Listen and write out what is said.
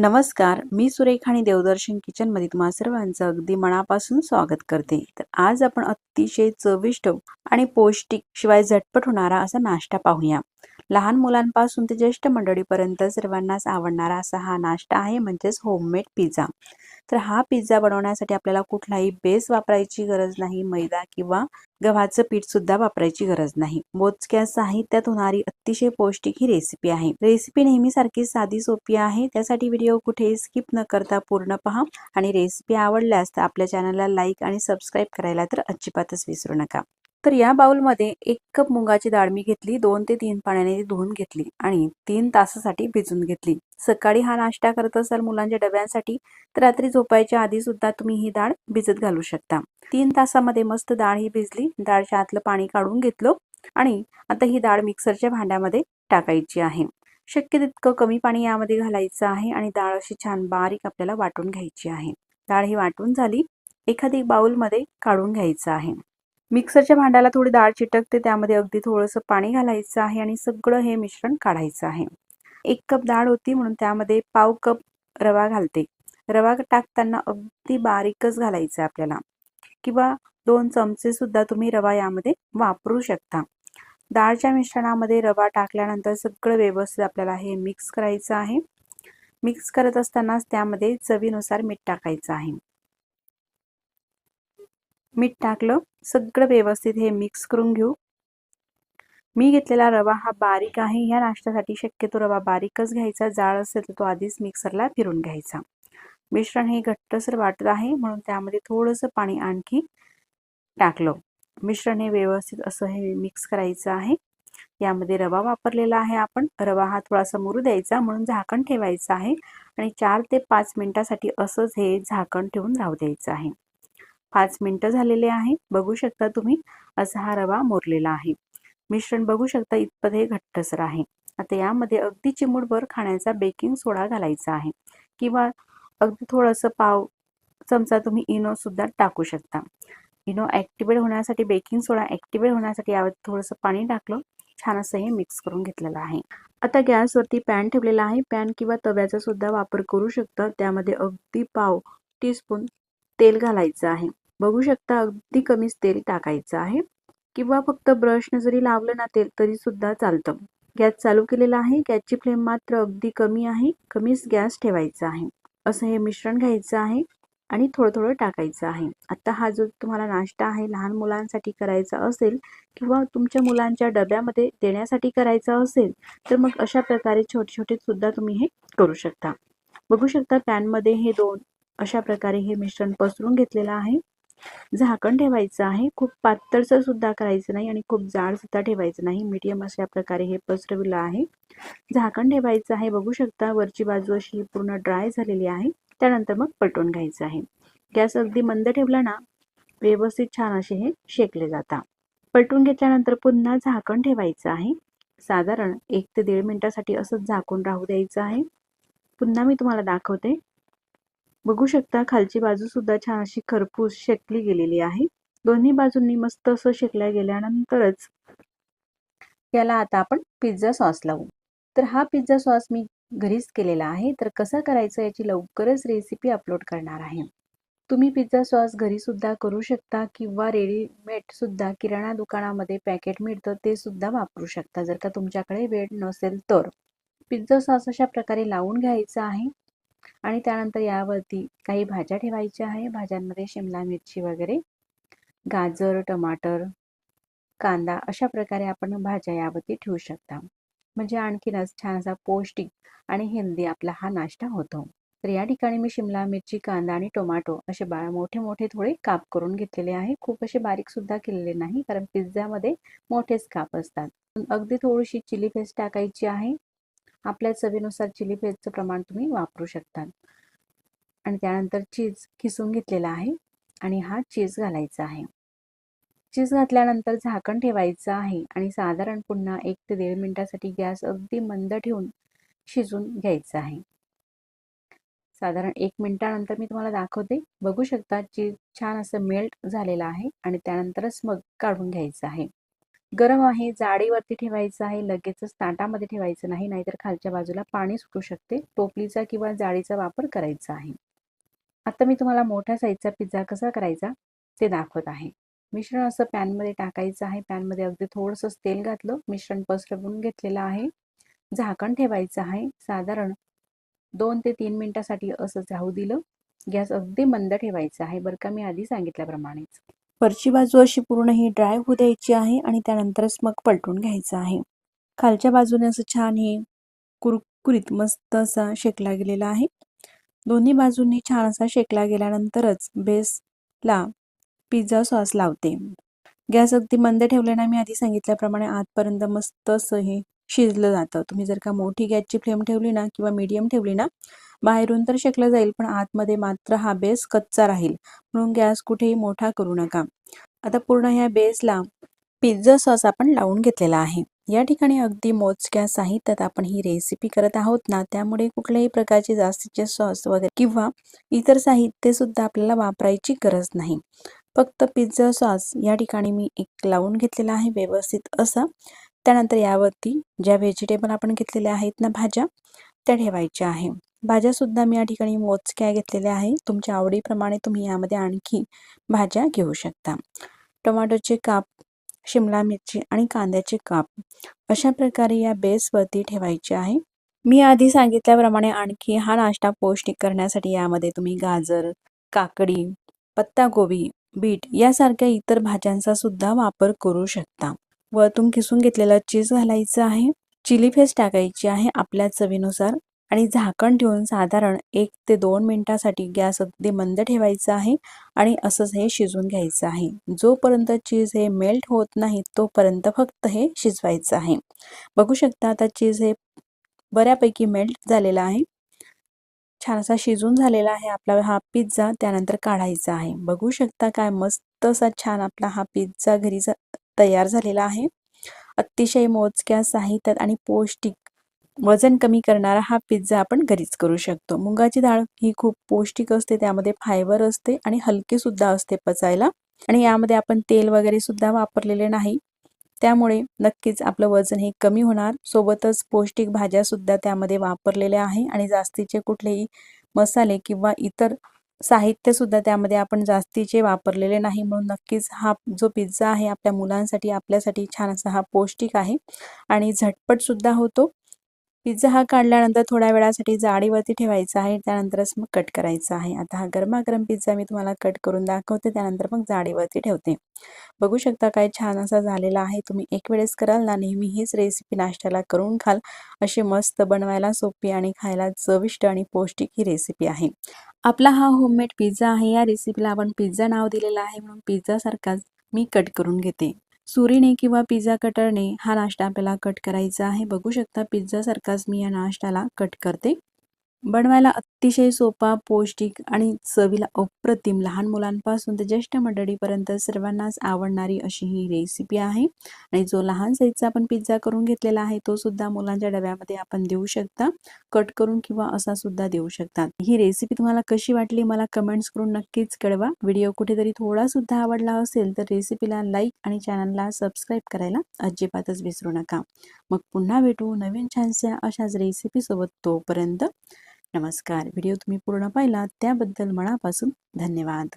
नमस्कार मी सुरेख आणि देवदर्शन किचनमध्ये तुम्हा सर्वांचं अगदी मनापासून स्वागत करते. तर आज आपण अतिशय चविष्ट आणि पौष्टिक शिवाय झटपट होणारा असा नाश्ता पाहूया. लहान मुलांपासून ते ज्येष्ठ मंडळीपर्यंत सर्वांनाच आवडणारा असा हा नाश्ता आहे म्हणजेच होममेड पिझ्झा तर हा पिझ्झा बनवण्यासाठी आपल्याला कुठलाही बेस वापरायची गरज नाही मैदा किंवा गव्हाचं पीठ सुद्धा वापरायची गरज नाही. मोजक्या साहित्यात होणारी अतिशय पौष्टिक ही रेसिपी आहे. रेसिपी नेहमीसारखी साधी सोपी आहे त्यासाठी व्हिडिओ कुठेही स्किप न करता पूर्ण पहा. आणि रेसिपी आवडल्यास तर आपल्या चॅनलला लाईक आणि सबस्क्राईब करायला तर अजिबातच विसरू नका. तर या बाउलमध्ये एक कप मुगाची डाळ मी घेतली दोन ते तीन पाण्याने ती धुवून घेतली आणि तीन तासासाठी भिजून घेतली. सकाळी हा नाश्ता करत असाल मुलांच्या डब्यांसाठी तर रात्री झोपायच्या आधी सुद्धा तुम्ही ही डाळ भिजत घालू शकता. तीन तासामध्ये मस्त डाळ ही भिजली डाळच्या आतलं पाणी काढून घेतलं आणि आता ही डाळ मिक्सरच्या भांड्यामध्ये टाकायची आहे. शक्य तितकं कमी पाणी यामध्ये घालायचं आहे आणि डाळ अशी छान बारीक आपल्याला वाटून घ्यायची आहे. डाळ ही वाटून झाली एखादी बाउलमध्ये काढून घ्यायचं आहे. मिक्सरच्या भांड्याला थोडी डाळ चिटकते त्यामध्ये अगदी थोडंसं पाणी घालायचं आहे आणि सगळं हे मिश्रण काढायचं आहे. एक कप डाळ होती म्हणून त्यामध्ये पाव कप रवा घालते. रवा टाकताना अगदी बारीकच घालायचं आपल्याला. किंवा दोन चमचे सुद्धा तुम्ही रवा यामध्ये वापरू शकता. डाळच्या मिश्रणामध्ये रवा टाकल्यानंतर सगळं व्यवस्थित आपल्याला हे मिक्स करायचं आहे. मिक्स करत असतानाच त्यामध्ये चवीनुसार मीठ टाकायचं आहे. मीठ टाकलं सगळं व्यवस्थित हे मिक्स करून घेऊ. मी घेतलेला रवा हा बारीक आहे या नाश्त्यासाठी शक्यतो रवा बारीकच घ्यायचा जाळ असेल तर तो आधीच मिक्सरला फिरून घ्यायचा. मिश्रण हे घट्टसर वाटत आहे म्हणून त्यामध्ये थोडंसं पाणी आणखी टाकलं. मिश्रण हे व्यवस्थित असं हे मिक्स करायचं आहे. यामध्ये रवा वापरलेला आहे आपण. रवा हा थोडासा मुरू द्यायचा म्हणून झाकण ठेवायचं आहे. आणि चार ते पाच मिनिटासाठी असंच हे झाकण ठेवून राहू द्यायचं आहे. पाच मिनटं झालेले आहे. बघू शकता तुम्ही असा हा रवा मोरलेला आहे. मिश्रण बघू शकता इतपत हे घट्टसर आहे. आता यामध्ये अगदी चिमूटभर खाण्याचा बेकिंग सोडा घालायचा आहे. किंवा अगदी थोडंसं पाव चमचा तुम्ही इनो सुद्धा टाकू शकता. इनो ॲक्टिवेट होण्यासाठी बेकिंग सोडा ॲक्टिवेट होण्यासाठी यावर थोडंसं पाणी टाकलं. छान असं हे मिक्स करून घेतलेलं आहे. आता गॅसवरती पॅन ठेवलेला आहे. पॅन किंवा तव्याचा सुद्धा वापर करू शकता. त्यामध्ये अगदी पाव टीस्पून तेल घालायचं आहे. बघू शकता अगदी कमीच तेल टाकायचं आहे. किंवा फक्त ब्रशनं जरी लावलं ना तेल तरी सुद्धा चालतं. गॅस चालू केलेला आहे. गॅसची फ्लेम मात्र अगदी कमी आहे. कमीच गॅस ठेवायचा आहे. असं हे मिश्रण घ्यायचं आहे आणि थोडं थोडं टाकायचं आहे. आता हा जो तुम्हाला नाश्ता आहे लहान मुलांसाठी करायचा असेल किंवा तुमच्या मुलांच्या डब्यामध्ये देण्यासाठी करायचा असेल तर मग अशा प्रकारे छोटे छोटे सुद्धा तुम्ही हे करू शकता. बघू शकता पॅनमध्ये हे दोन अशा प्रकारे हे मिश्रण पसरून घेतलेलं आहे. झाकण ठेवायचं आहे. खूप पातळचं सुद्धा करायचं नाही आणि खूप जाड सुद्धा ठेवायचं नाही. मीडियम अशा प्रकारे हे पसरविलं आहे. झाकण ठेवायचं आहे. बघू शकता वरची बाजू अशी पूर्ण ड्राय झालेली आहे. त्यानंतर मग पलटून घ्यायचं आहे. गॅस अगदी मंद ठेवला ना व्यवस्थित छान असे हे शेकले जातात पलटून घेतल्यानंतर पुन्हा झाकण ठेवायचं आहे. साधारण एक ते दीड मिनिटासाठी असंच झाकून राहू द्यायचं आहे. पुन्हा मी तुम्हाला दाखवते. बघू शकता खालची बाजू सुद्धा छान अशी खरपूस शेकली गेलेली आहे. दोन्ही बाजूंनी मस्त असं शेकल्या गेल्यानंतरच याला आता आपण पिझ्झा सॉस लावू. तर हा पिझ्झा सॉस मी घरीच केलेला आहे. तर कसा करायचा याची लवकरच रेसिपी अपलोड करणार आहे. तुम्ही पिझ्झा सॉस घरी सुद्धा करू शकता किंवा रेडीमेड सुद्धा किराणा दुकानामध्ये पॅकेट मिळतं ते सुद्धा वापरू शकता. जर का तुमच्याकडे वेळ नसेल तर. पिझ्झा सॉस अशा प्रकारे लावून घ्यायचा आहे. आणि त्यानंतर यावरती काही भाज्या ठेवायच्या आहे. भाज्यांमध्ये शिमला मिरची वगैरे गाजर टमाटर कांदा अशा प्रकारे आपण भाज्या यावरती ठेवू शकता. म्हणजे आणखीनच छान असा पौष्टिक आणि हेल्दी आपला हा नाश्ता होतो. तर या ठिकाणी मी शिमला मिरची कांदा आणि टोमॅटो असे बा मोठे मोठे थोडे काप करून घेतलेले आहे. खूप असे बारीक सुद्धा केलेले नाही कारण पिझ्झामध्ये मोठेच काप असतात. अगदी थोडीशी चिली पेस्ट टाकायची आहे. आपल्या चवीनुसार चिली फ्लेक्सचं प्रमाण तुम्ही वापरू शकता. आणि त्यानंतर चीज किसून घेतलेला आहे आणि हा चीज घालायचा आहे. चीज घातल्यानंतर झाकण ठेवायचं आहे आणि साधारण पुन्हा एक ते दीड मिनिटासाठी गॅस अगदी मंद ठेवून शिजून घ्यायचं आहे. साधारण एक मिनिटानंतर मी तुम्हाला दाखवते. बघू शकता चीज छान असं मेल्ट झालेलं आहे आणि त्यानंतरच मग काढून घ्यायचं आहे. गरम आहे जाडीवरती ठेवायचं आहे लगेचच ताटामध्ये ठेवायचं नाही नाहीतर खालच्या बाजूला पाणी सुटू शकते टोपलीचा किंवा जाळीचा वापर करायचा आहे. आता मी तुम्हाला मोठ्या साईजचा पिझ्झा कसा करायचा ते दाखवत आहे. मिश्रण असं पॅनमध्ये टाकायचं आहे पॅनमध्ये अगदी थोडंसं तेल घातलं मिश्रण पसरवून घेतलेलं आहे. झाकण ठेवायचं आहे साधारण दोन ते तीन मिनिटासाठी असं जाऊ दिलं. गॅस अगदी मंद ठेवायचा आहे बरं का मी आधी सांगितल्याप्रमाणेच. वरची बाजू अशी पूर्ण ही ड्राय होऊ द्यायची आहे आणि त्यानंतरच मग पलटून घ्यायचं आहे. खालच्या बाजूने असं छान हे कुरकुरीत मस्त असा शेकला गेलेला आहे. दोन्ही बाजूंनी छान असा शेकला गेल्यानंतरच बेसला पिझ्झा सॉस लावते. गॅस अगदी मंद ठेवल्याने मी आधी सांगितल्याप्रमाणे आतपर्यंत मस्त असं हे शिजलं जातं. तुम्ही जर का मोठी गॅसची फ्लेम ठेवली ना किंवा मीडियम ठेवली ना बाहेरून तर शेकलं जाईल पण आतमध्ये मात्र हा बेस कच्चा राहील. म्हणून गॅस कुठेही मोठा करू नका. आता पूर्ण ह्या बेसला पिझ्झा सॉस आपण लावून घेतलेला आहे. या ठिकाणी अगदी मोजक्या साहित्यात आपण ही रेसिपी करत आहोत ना. त्यामुळे कुठल्याही प्रकारचे जास्तीचे सॉस वगैरे किंवा इतर साहित्य सुद्धा आपल्याला वापरायची गरज नाही. फक्त पिझ्झा सॉस या ठिकाणी मी एक लावून घेतलेला आहे व्यवस्थित असा. त्यानंतर यावरती ज्या व्हेजिटेबल आपण घेतलेल्या आहेत ना भाज्या त्या ठेवायच्या आहे. भाज्यासुद्धा मी या ठिकाणी मोजक्या घेतलेल्या आहे. तुमच्या आवडीप्रमाणे तुम्ही यामध्ये आणखी भाज्या घेऊ शकता. टोमॅटोचे काप शिमला मिरची आणि कांद्याचे काप अशा प्रकारे या बेसवरती ठेवायचे आहे. मी आधी सांगितल्याप्रमाणे आणखी हा नाश्ता पौष्टिक करण्यासाठी यामध्ये तुम्ही गाजर काकडी पत्तागोबी बीट यासारख्या इतर भाज्यांचा सुद्धा वापर करू शकता. वरतून किसून घेतलेलं चीज घालायचं आहे. चिली फेस टाकायची आहे. आपल्या चवीनुसार आणि झाकण ठेवून साधारण एक ते दोन मिनटासाठी गॅस अगदी मंद ठेवायचा आहे आणि असंच हे शिजून घ्यायचं आहे. जोपर्यंत चीज हे मेल्ट होत नाही तोपर्यंत फक्त हे शिजवायचं आहे. बघू शकता आता चीज हे बऱ्यापैकी मेल्ट झालेला आहे. छान असा शिजून झालेला आहे आपला हा पिझ्झा त्यानंतर काढायचा आहे. बघू शकता काय मस्त असा छान आपला हा पिझ्झा घरी तयार झालेला आहे. अतिशय मोजक्या साहित्यात आणि पौष्टिक वजन कमी करणारा हा पिझ्झा आपण घरीच करू शकतो. मुगाची डाळ ही खूप पौष्टिक असते त्यामध्ये फायबर असते आणि हलके सुद्धा असते पचायला. आणि यामध्ये आपण तेल वगैरे सुद्धा वापरलेले नाही. त्यामुळे नक्कीच आपलं वजन हे कमी होणार. सोबतच पौष्टिक भाज्या सुद्धा त्यामध्ये वापरलेल्या आहे. आणि जास्तीचे कुठलेही मसाले किंवा इतर साहित्य सुद्धा त्यामध्ये आपण जास्तीचे वापरलेले नाही. म्हणून नक्कीच हा जो पिझ्झा आहे आपल्या मुलांसाठी आपल्यासाठी छान असा हा पौष्टिक आहे. आणि झटपट सुद्धा होतो. पिझ्झा हा काढल्यानंतर थोड्या वेळासाठी जाडीवरती ठेवायचा आहे. त्यानंतरच मग कट करायचा आहे. आता हा गरमागरम पिझ्झा मी तुम्हाला कट करून दाखवते. त्यानंतर मग जाडीवरती ठेवते. बघू शकता काय छान असा झालेला आहे. तुम्ही एक वेळेस कराल ना नेहमी हीच रेसिपी नाश्त्याला करून खाल. अशी मस्त बनवायला सोपी आणि खायला चविष्ट आणि पौष्टिक ही रेसिपी आहे. आपला हा होममेड पिझ्झा आहे. या रेसिपीला आपण पिझ्झा नाव दिलेलं आहे. म्हणून पिझ्झासारखाच मी कट करून घेते. सुरीने किंवा पिझ्झा कटरने हा नाश्ता आपल्याला कट करायचा आहे. बघू शकता पिझ्झासारखाच मी या नाश्त्याला कट करते. बनवायला अतिशय सोपा पौष्टिक आणि चवीला अप्रतिम लहान मुलांपासून ते ज्येष्ठ मंडळीपर्यंत सर्वांनाच आवडणारी अशी ही रेसिपी आहे. आणि जो लहान साईजचा आपण पिझ्झा करून घेतलेला आहे तो सुद्धा मुलांच्या डब्यामध्ये आपण देऊ शकता. कट करून किंवा असा सुद्धा देऊ शकता. ही रेसिपी तुम्हाला कशी वाटली मला कमेंट्स करून नक्कीच कळवा. व्हिडिओ कुठेतरी थोडा सुद्धा आवडला असेल तर रेसिपीला लाईक आणि चॅनलला सबस्क्राईब करायला अजिबातच विसरू नका. मग पुन्हा भेटू नवीन छानशा अशाच रेसिपीसोबत तोपर्यंत नमस्कार. व्हिडिओ तुम्ही पूर्ण पाहिला त्याबद्दल मनापासून धन्यवाद.